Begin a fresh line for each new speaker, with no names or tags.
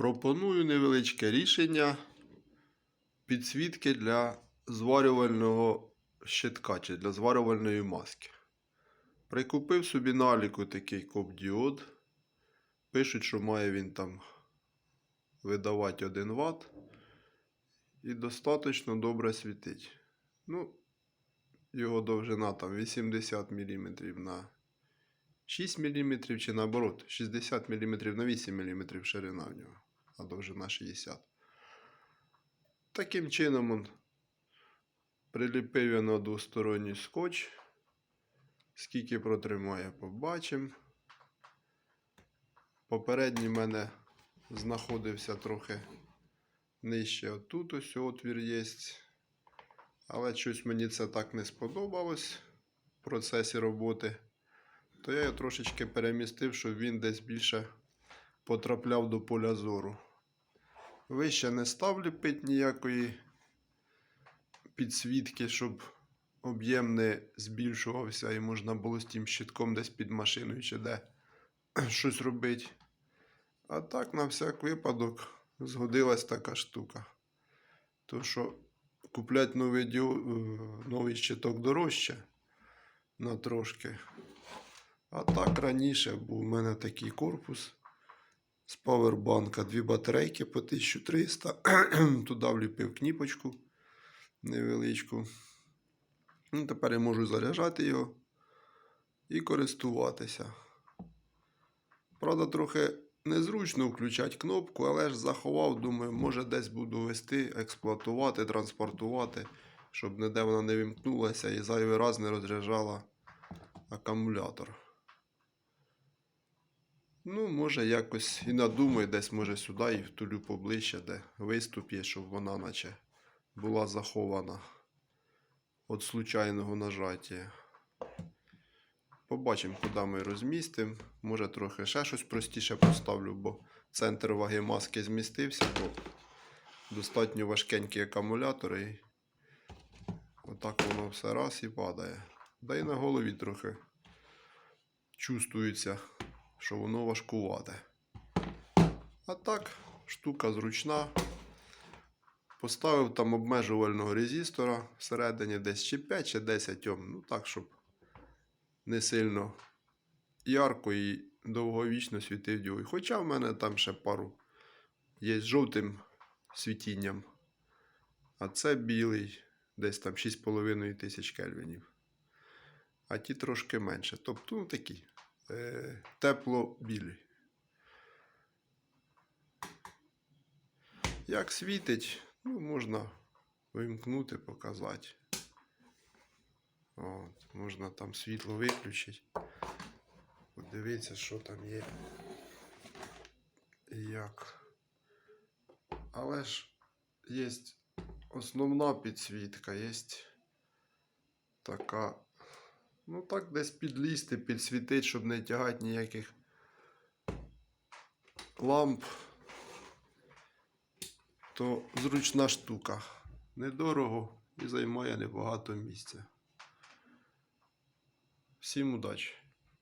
Пропоную невеличке рішення підсвітки для зварювального щитка чи для зварювальної маски. Прикупив собі на аліку такий коп-діод. Пишуть, що має він там видавати 1 Вт і достатньо добре світить. Ну, його довжина там 80 мм на 6 мм чи наоборот, 60 мм на 8 мм ширина в нього, а довжина 60. Таким чином он приліпив я на двосторонній скотч. Скільки протримає, побачимо. Попередній в мене знаходився трохи нижче отут ось отвір є. Але щось мені це так не сподобалось в процесі роботи. То я його трошечки перемістив, щоб він десь більше потрапляв до поля зору. Вище не став ліпити ніякої підсвітки, щоб об'єм не збільшувався і можна було з тим щитком десь під машиною чи де щось робити. А так, на всяк випадок, згодилась така штука. То що купляти новий, діо... е, новий щиток дорожче на трошки. А так раніше був у мене такий корпус павербанка, дві батарейки по 1300. Туди вліпив кніпочку невеличку. Ну, тепер я можу заряджати його і користуватися. Правда, трохи незручно включати кнопку, але ж заховав, думаю, може десь буду вести, експлуатувати, транспортувати, щоб ніде вона не вимкнулася і зайвий раз не розряджала акумулятор. Ну, може, якось і надумаю, десь може сюди і втулю поближче, де виступ є, щоб вона наче була захована від случайного нажаття. Побачимо, куди ми розмістимо. Може, трохи ще щось простіше поставлю, бо центр ваги маски змістився, бо достатньо важкенький акумулятор і отак воно все раз і падає. Да і на голові трохи чувствується, що воно важкувате. А так, штука зручна. Поставив там обмежувального резистора всередині десь чи 5 чи 10 Ом. Ну так, щоб не сильно ярко і довговічно світив діод. Хоча в мене там ще пару є з жовтим світінням. А це білий, десь там 6,5 тисяч кельвінів. А ті трошки менше. Тобто ну, такі тепло-білі. Як світить, ну, можна вимкнути, показати. От, можна там світло виключити. Подивитися, що там є. І як. Але ж є основна підсвітка, є така. Ну так десь підлізти, підсвітити, щоб не тягати ніяких ламп. То зручна штука. Недорого і займає небагато місця. Всім удачі!